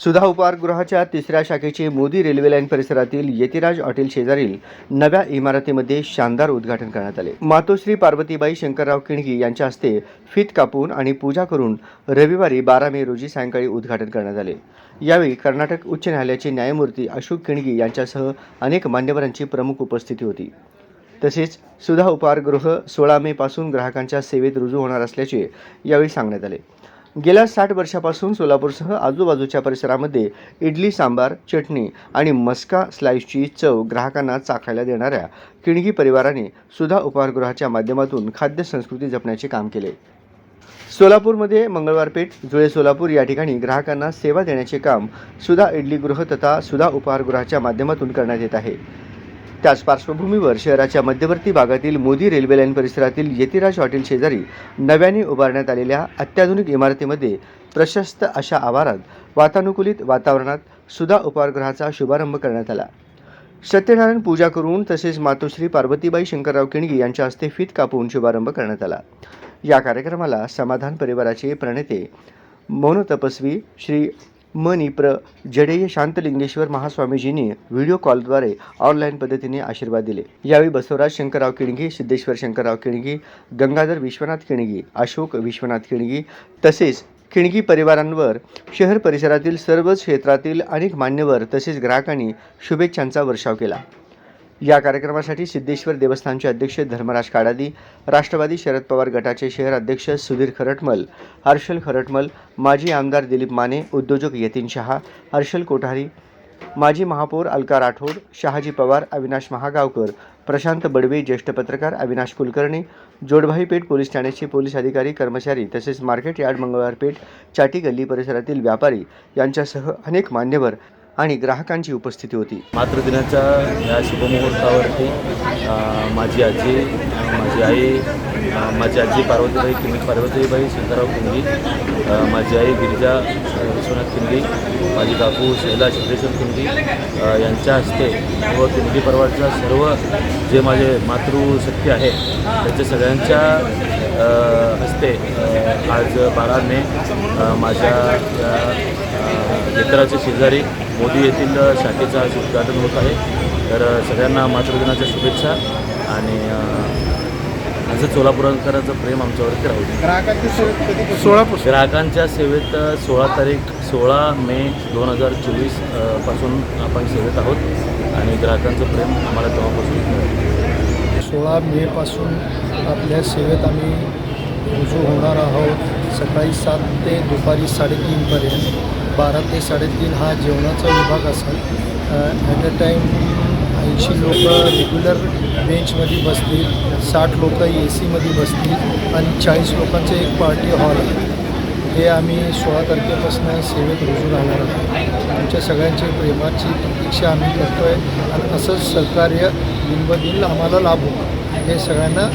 सुधा उपहारगृहाच्या तिसऱ्या शाखेचे Modi railway line परिसरातील यतिराज हॉटेल शेजारील नव्या इमारतीमध्ये शानदार उद्घाटन करण्यात आले. मातोश्री पार्वतीबाई शंकरराव किणगी यांच्या हस्ते फीत कापून आणि पूजा करून रविवारी बारा मे रोजी सायंकाळी उद्घाटन करण्यात आले. यावेळी कर्नाटक उच्च न्यायालयाचे न्यायमूर्ती अशोक किणगी यांच्यासह अनेक मान्यवरांची प्रमुख उपस्थिती होती. तसेच सुधा उपहारगृह सोळा मे पासून ग्राहकांच्या सेवेत रुजू होणार असल्याचे यावेळी सांगण्यात आले. गेल्या साठ वर्षापासून सोलापूरसह आजूबाजूच्या परिसरामध्ये इडली सांबार चटणी आणि मस्का स्लाईसची चव ग्राहकांना चाखायला देणाऱ्या किणगी परिवाराने सुधा उपहारगृहाच्या माध्यमातून खाद्य संस्कृती जपण्याचे काम केले. सोलापूरमध्ये मंगळवार पेठ जुळे सोलापूर या ठिकाणी ग्राहकांना सेवा देण्याचे काम सुधा इडलीगृह तथा सुधा उपहारगृहाच्या माध्यमातून करण्यात येत आहे. त्याच पार्श्वभूमीवर शहराच्या मध्यवर्ती भागातील मोदी रेल्वे लाईन परिसरातील यतिराज हॉटेल शेजारी नव्याने उभारण्यात आलेल्या अत्याधुनिक इमारतीमध्ये प्रशस्त अशा आवारात वातानुकूलित वातावरणात सुधा उपहारगृहाचा शुभारंभ करण्यात आला. सत्यनारायण पूजा करून तसेच मातोश्री पार्वतीबाई शंकरराव किणगी यांच्या हस्ते फीत कापून शुभारंभ करण्यात आला. या कार्यक्रमाला समाधान परिवाराचे प्रणेते मौन तपस्वी श्री मनिप्र जडेय शांतलिंगेश्वर महास्वामीजींनी व्हिडिओ कॉलद्वारे ऑनलाईन पद्धतीने आशीर्वाद दिले. यावेळी बसवराज शंकरराव किणगी सिद्धेश्वर शंकरराव किणगी गंगाधर विश्वनाथ किणगी अशोक विश्वनाथ किणगी तसेच किणगी परिवारांवर शहर परिसरातील सर्वच क्षेत्रातील अनेक मान्यवर तसेच ग्राहकांनी शुभेच्छांचा वर्षाव केला. या कार्यक्रमासाठी सिद्धेश्वर देवस्थानचे अध्यक्ष धर्मराज काडादी राष्ट्रवादी शरद पवार गटाचे शहर अध्यक्ष सुधीर खरटमल हर्षल खरटमल माजी आमदार दिलीप माने उद्योजक यतीन शहा हर्षल कोठारी माजी महापौर अलका राठोड शहाजी पवार अविनाश महागावकर प्रशांत बडवे ज्येष्ठ पत्रकार अविनाश कुलकर्णी जोडभाई पेठ पोलीस ठाण्याचे पोलीस अधिकारी कर्मचारी तसेच मार्केट यार्ड मंगळवार पेठ चाटी गल्ली परिसरातील व्यापारी यांच्यासह अनेक मान्यवर आणि ग्राहकांची उपस्थिती होती. मातृदिनाच्या या शुभमुहूर्तावरती माझी आजी माझी आई माझी आजी पार्वतीबाई किंगी पार्वतीबाई शंकरराव किंगी माझी आई गिरिजा विश्वनाथ किंगी माझी काकू शैला सिद्धेश्वर किंगी यांच्या हस्ते व किंगी परिवारचा सर्व जे माझे मातृशक्ती आहे त्याच्या सगळ्यांच्या हस्ते आज बारा मे माझ्या मित्राच्या शेजारी मोदी येथील शाखेचं आज उद्घाटन होत आहे. तर सगळ्यांना मातृदिनाच्या शुभेच्छा आणि असं सोलापूरकरांचं प्रेम आमच्यावरती राहू दे. सोळा ग्राहकांच्या सेवेत सोळा तारीख सोळा मे दोन हजार चोवीसपासून आपण सेवेत आहोत आणि ग्राहकांचं प्रेम आम्हाला तेव्हापासून. सोळा मेपासून आपल्या सेवेत आम्ही रुजू होणार आहोत सकाळी सात ते दुपारी साडेतीनपर्यंत बारा ते साडेतीन हा जेवणाचा विभाग असेल. ॲट अ टाईम ऐंशी लोक रेग्युलर बेंचमध्ये बसतील साठ लोक ए सीमध्ये बसतील आणि चाळीस लोकांचं एक पार्टी हॉल आहे हे आम्ही सोळा तारखेपासून सेवेत रुजू राहणार आहोत. आमच्या सगळ्यांची प्रेमाची प्रतीक्षा आम्ही करतो आहे आणि असंच सहकार्य दिनबदिन आम्हाला लाभो. हे सगळ्यांना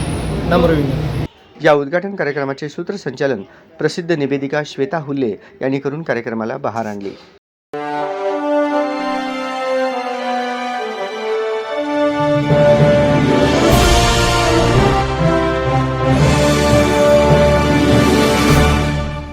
नम्र विनंती. या उद्घाटन कार्यक्रमाचे सूत्रसंचालन प्रसिद्ध निवेदिका श्वेता हुल्ले यांनी करून कार्यक्रमाला बहार आणली.